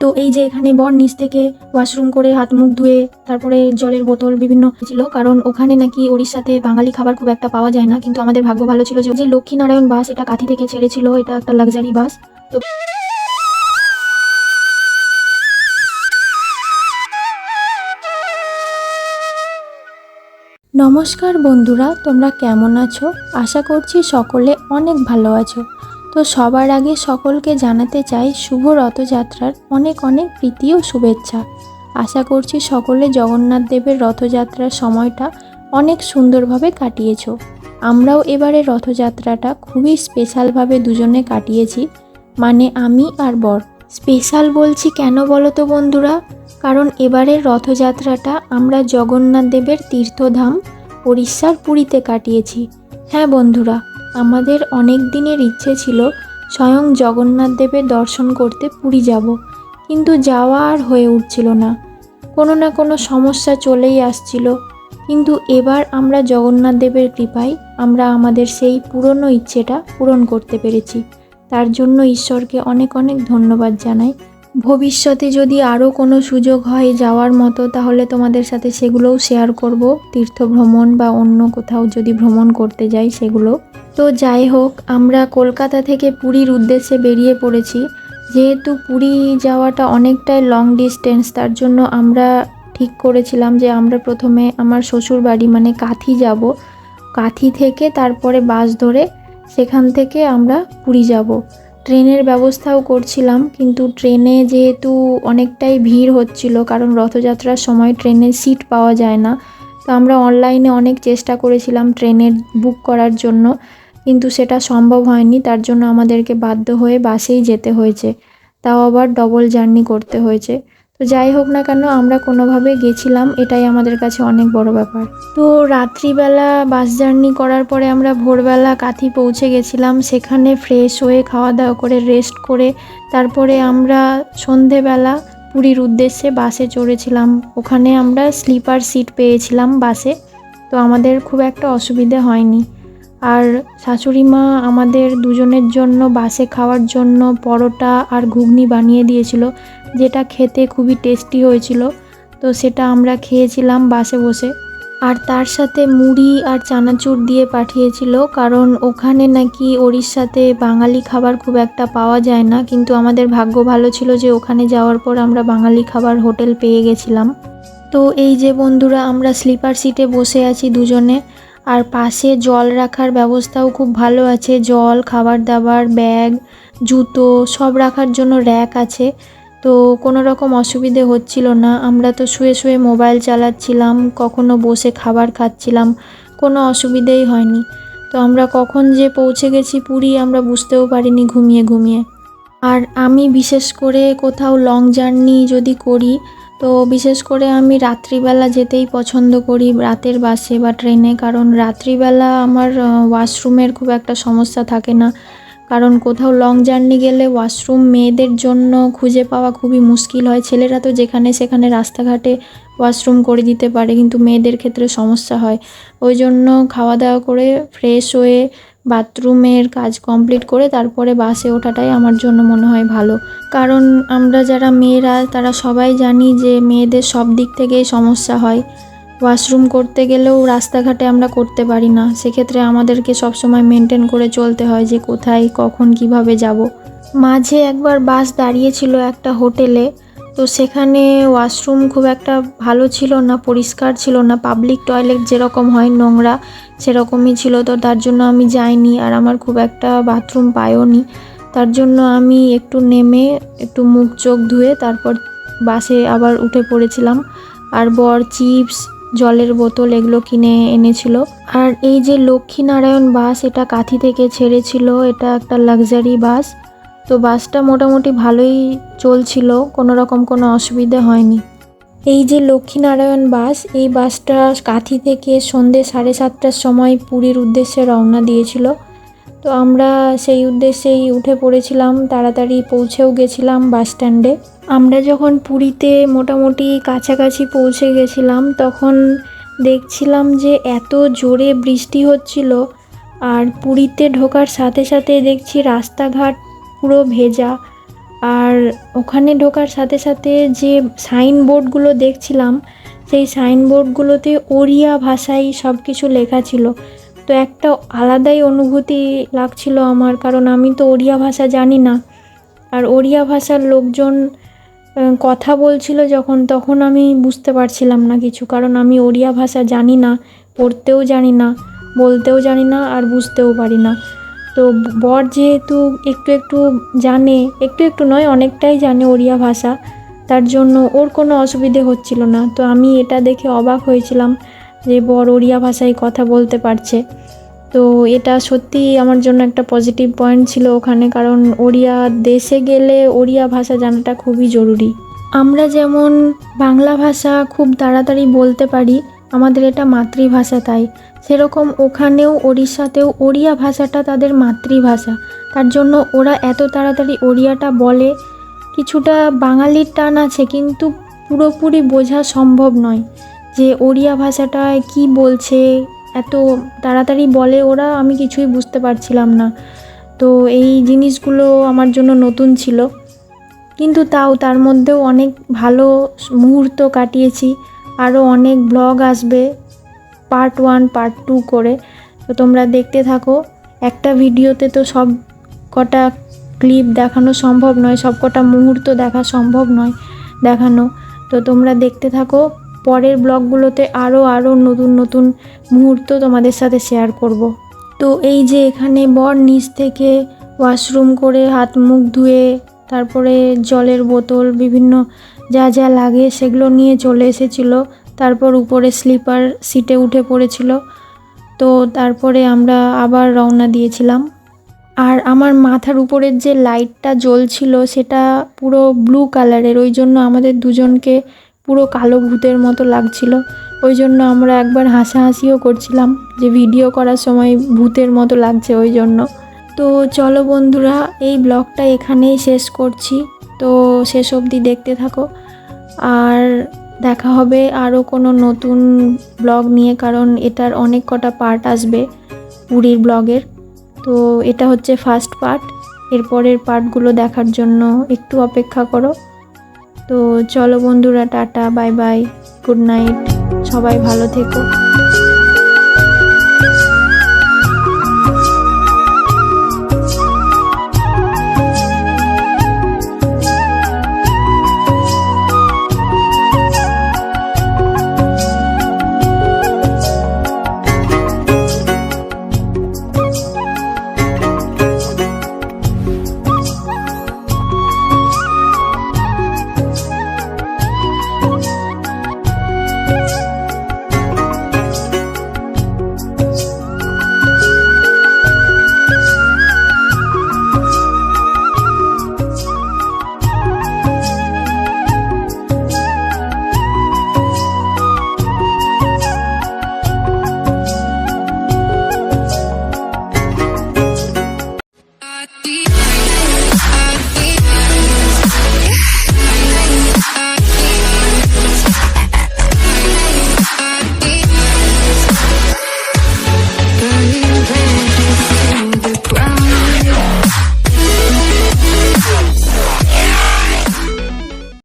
তো এই যে এখানে বর নিচ থেকে ওয়াশরুম করে হাত মুখ ধুয়ে তারপরে জলের বোতল বিভিন্ন ছিল, কারণ ওখানে নাকি ওড়িশাতে বাঙালি খাবার খুব একটা পাওয়া যায় না, কিন্তু আমাদের ভাগ্য ভালো ছিল যে লক্ষ্মীনারায়ণ বাস এটা কাঁথি থেকে ছেড়েছিল, এটা একটা লাক্সারি বাস। তো নমস্কার বন্ধুরা, তোমরা কেমন আছো? আশা করছি সকলে অনেক ভালো আছো। তো সবার আগে সকলকে জানাতে চাই শুভ রথযাত্রার অনেক অনেক প্রীতি ও শুভেচ্ছা। আশা করছি সকলে জগন্নাথ দেবের রথযাত্রার সময়টা অনেক সুন্দরভাবে কাটিয়েছ। আমরাও এবারে রথযাত্রাটা খুবই স্পেশালভাবে দুজনে কাটিয়েছি মানে আমি আর বর। স্পেশাল বলছি কেন বলো তো বন্ধুরা? কারণ এবারের রথযাত্রাটা আমরা জগন্নাথ দেবের তীর্থধাম উড়িষ্যার পুরীতে কাটিয়েছি। হ্যাঁ বন্ধুরা আমাদের অনেক দিনের ইচ্ছে ছিল স্বয়ং জগন্নাথ দেবের দর্শন করতে পুরী যাব, কিন্তু যাওয়া আর হয়ে উঠছিল না। কোনো না কোনো সমস্যা চলেই আসছিল, কিন্তু এবার আমরা জগন্নাথ দেবের কৃপায় আমরা আমাদের সেই পুরনো ইচ্ছেটা পূরণ করতে পেরেছি। তার জন্য ঈশ্বরকে অনেক অনেক ধন্যবাদ জানাই। ভবিষ্যতে যদি আরও কোনো সুযোগ হয় যাওয়ার মতো, তাহলে তোমাদের সাথে সেগুলোও শেয়ার করব। তীর্থ ভ্রমণ বা অন্য কোথাও যদি ভ্রমণ করতে যাই সেগুলো। তো যাই হোক, আমরা কলকাতা থেকে পুরীর উদ্দেশ্যে বেরিয়ে পড়েছি। যেহেতু পুরী যাওয়াটা অনেকটাই লং ডিস্টেন্স তার জন্য আমরা ঠিক করেছিলাম যে আমরা প্রথমে আমার শ্বশুর বাড়ি মানে কাথি যাব। কাথি থেকে তারপরে বাস ধরে সেখান থেকে আমরা পুরী যাব। ট্রেনের ব্যবস্থাও করছিলাম, কিন্তু ট্রেনে যেহেতু অনেকটাই ভিড় হচ্ছিল, কারণ রথযাত্রার সময় ট্রেনের সিট পাওয়া যায় না, তো আমরা অনলাইনে অনেক চেষ্টা করেছিলাম ট্রেনের বুক করার জন্য, কিন্তু সেটা সম্ভব হয়নি, তার জন্য আমাদেরকে বাধ্য হয়ে বাসেই যেতে হয়েছে, তাও আবার ডবল জার্নি করতে হয়েছে। তো যাই হোক না কেন, আমরা কোনোভাবে গেছিলাম, এটাই আমাদের কাছে অনেক বড় ব্যাপার। তো রাত্রিবেলা বাস জার্নি করার পরে আমরা ভোরবেলা কাথি পৌঁছে গেছিলাম, সেখানে ফ্রেশ হয়ে খাওয়া দাওয়া করে রেস্ট করে, তারপরে আমরা সন্ধেবেলা পুরীর উদ্দেশ্যে বাসে চড়েছিলাম। ওখানে আমরা স্লিপার সিট পেয়েছিলাম বাসে, তো আমাদের খুব একটা অসুবিধে হয়নি। আর শাশুড়ি মা আমাদের দুজনের জন্য বাসে খাওয়ার জন্য পরোটা আর ঘুগনি বানিয়ে দিয়েছিল যেটা খেতে খুবই টেস্টি হয়েছিল। তো সেটা আমরা খেয়েছিলাম বাসে বসে। আর তার সাথে মুড়ি আর চানাচুর দিয়ে পাঠিয়েছিল, কারণ ওখানে নাকি ওড়িশাতে বাঙালি খাবার খুব একটা পাওয়া যায় না। কিন্তু আমাদের ভাগ্য ভালো ছিল যে ওখানে যাওয়ার পর আমরা বাঙালি খাবার হোটেল পেয়ে গেছিলাম। তো এই যে বন্ধুরা, আমরা স্লিপার সিটে বসে আছি দুজনে। আর পাশে জল রাখার ব্যবস্থাও খুব ভালো আছে। জল, খাবার দাবার, ব্যাগ, জুতো সব রাখার জন্য র্যাক আছে। তো কোনো রকম অসুবিধে হচ্ছিল না। আমরা তো শুয়ে শুয়ে মোবাইল চালাচ্ছিলাম, কখনো বসে খাবার খাচ্ছিলাম, কোনো অসুবিধেই হয়নি। তো আমরা কখন যে পৌঁছে গেছি পুরী আমরা বুঝতেও পারিনি ঘুমিয়ে ঘুমিয়ে। আর আমি বিশেষ করে কোথাও লং জার্নি যদি করি, তো বিশেষ করে আমি রাত্রিবেলা যেতেই পছন্দ করি রাতের বাসে বা ট্রেনে কারণ রাত্রিবেলা আমার ওয়াশরুমের খুব একটা সমস্যা থাকে না। কারণ কোথাও লং জার্নি গেলে ওয়াশরুম মেয়েদের জন্য খুঁজে পাওয়া খুবই মুশকিল হয়। ছেলেরা তো যেখানে সেখানে রাস্তাঘাটে ওয়াশরুম করে দিতে পারে, কিন্তু মেয়েদের ক্ষেত্রে সমস্যা হয়। ওই জন্য খাওয়া দাওয়া করে ফ্রেশ হয়ে বাথরুমের কাজ কমপ্লিট করে তারপরে বাসে ওঠাটাই আমার জন্য মনে হয় ভালো। কারণ আমরা যারা মেয়েরা, তারা সবাই জানি যে মেয়েদের সব দিক থেকেই সমস্যা হয়। ওয়াশরুম করতে গেলেও রাস্তাঘাটে আমরা করতে পারি না। সেক্ষেত্রে আমাদেরকে সবসময় মেনটেন করে চলতে হয় যে কোথায়, কখন, কীভাবে যাব। মাঝে একবার বাস দাঁড়িয়েছিল একটা হোটেলে তো সেখানে ওয়াশরুম খুব একটা ভালো ছিল না, পরিষ্কার ছিল না পাবলিক টয়লেট যেরকম হয় নোংরা সেরকমই ছিল, তো তার জন্য আমি যাইনি আর আমার খুব একটা বাথরুম পায়ওনি তার জন্য আমি একটু নেমে একটু মুখ চোখ ধুয়ে তারপর বাসে আবার উঠে পড়েছিলাম। আর বর চিপস জলের বোতল এগুলো কিনে এনেছিল। আর এই যে লক্ষ্মীনারায়ণ বাস, এটা কাথি থেকে ছেড়েছিল। এটা একটা লাক্সারি বাস। তো বাসটা মোটামুটি ভালোই চলছিল কোনো রকম কোনো অসুবিধে হয়নি। এই যে লক্ষ্মীনারায়ণ বাস, এই বাসটা কাথি থেকে সন্ধে সাড়ে সাতটার সময় পুরীর উদ্দেশ্যে রওনা দিয়েছিল। তো আমরা সেই উদ্দেশ্যেই উঠে পড়েছিলাম, তাড়াতাড়ি পৌঁছেও গেছিলাম বাস স্ট্যান্ডে। আমরা যখন পুরীতে মোটামুটি কাছাকাছি পৌঁছে গেছিলাম, তখন দেখছিলাম যে এত জোরে বৃষ্টি হচ্ছিল আর পুরীতে ঢোকার সাথে সাথে দেখছি রাস্তাঘাট পুরো ভেজা। আর ওখানে ঢোকার সাথে সাথে যে সাইনবোর্ডগুলো দেখছিলাম, সেই সাইনবোর্ডগুলোতে ওড়িয়া ভাষায় সব কিছু লেখা ছিল। তো একটা আলাদাই অনুভূতি লাগছিল আমার, কারণ আমি তো ওড়িয়া ভাষা জানি না। আর ওড়িয়া ভাষার লোকজন কথা বলছিল যখন, তখন আমি বুঝতে পারছিলাম না কিছু, কারণ আমি ওড়িয়া ভাষা জানি না, পড়তেও জানি না, বলতেও জানি না আর বুঝতেও পারি না। তো বর যেহেতু একটু একটু জানে, একটু একটু নয়, অনেকটাই জানে ওড়িয়া ভাষা, তার জন্য ওর কোনো অসুবিধে হচ্ছিল না। তো আমি এটা দেখে অবাক হয়েছিলাম যে বর ওড়িয়া ভাষায় কথা বলতে পারছে। তো এটা সত্যি আমার জন্য একটা পজিটিভ পয়েন্ট ছিল ওখানে, কারণ ওড়িয়া দেশে গেলে ওড়িয়া ভাষা জানাটা খুবই জরুরি। আমরা যেমন বাংলা ভাষা খুব তাড়াতাড়ি বলতে পারি, আমাদের এটা মাতৃভাষা তাই। সেরকম ওখানেও ওড়িশাতেও ওড়িয়া ভাষাটা তাদের মাতৃভাষা। তার জন্য ওরা এত তাড়াতাড়ি ওড়িয়াটা বলে, কিছুটা বাঙালির টান আছে, কিন্তু পুরোপুরি বোঝা সম্ভব নয় যে ওড়িয়া ভাষাটায় কি বলছে এত তাড়াতাড়ি বলে ওরা, আমি কিছুই বুঝতে পারছিলাম না। তো এই জিনিসগুলো আমার জন্য নতুন ছিল। কিন্তু তাও তার মধ্যেও অনেক ভালো মুহূর্ত কাটিয়েছি। আরও অনেক ব্লগ আসবে, পার্ট ওয়ান, পার্ট টু করে। তো তোমরা দেখতে থাকো। একটা ভিডিওতে তো সব কটা ক্লিপ দেখানো সম্ভব নয়, সব কটা মুহূর্ত দেখা সম্ভব নয় দেখানো। তো তোমরা দেখতে থাকো। পরের ব্লগগুলোতে আরও আরও নতুন নতুন মুহূর্ত তোমাদের সাথে শেয়ার করব। তো এই যে এখানে বর নিচ থেকে ওয়াশরুম করে হাত মুখ ধুয়ে, তারপরে জলের বোতল, বিভিন্ন যা যা লাগে সেগুলো নিয়ে চলে এসেছিল। তারপর উপরে স্লিপার সিটে উঠে পড়েছিল। তো তারপরে আমরা আবার রওনা দিয়েছিলাম। আর আমার মাথার উপরের যে লাইটটা জ্বলছিল সেটা পুরো ব্লু কালারের ওই জন্য আমাদের দুজনকে পুরো কালো ভূতের মতো লাগছিল। ওই জন্য আমরা একবার হাসাহাসিও করছিলাম যে ভিডিও করার সময় ভূতের মতো লাগছে ওই জন্য। তো চলো বন্ধুরা, এই ব্লগটা এখানেই শেষ করছি। তো শেষ অবধি দেখতে থাকো। আর দেখা হবে আরও কোনো নতুন ব্লগ নিয়ে, কারণ এটার অনেক কটা পার্ট আসবে পুরীর ব্লগের। তো এটা হচ্ছে ফার্স্ট পার্ট এরপরের পার্টগুলো দেখার জন্য একটু অপেক্ষা করো। তো চলো বন্ধুরা tata bye bye good night সবাই ভালো থেকো।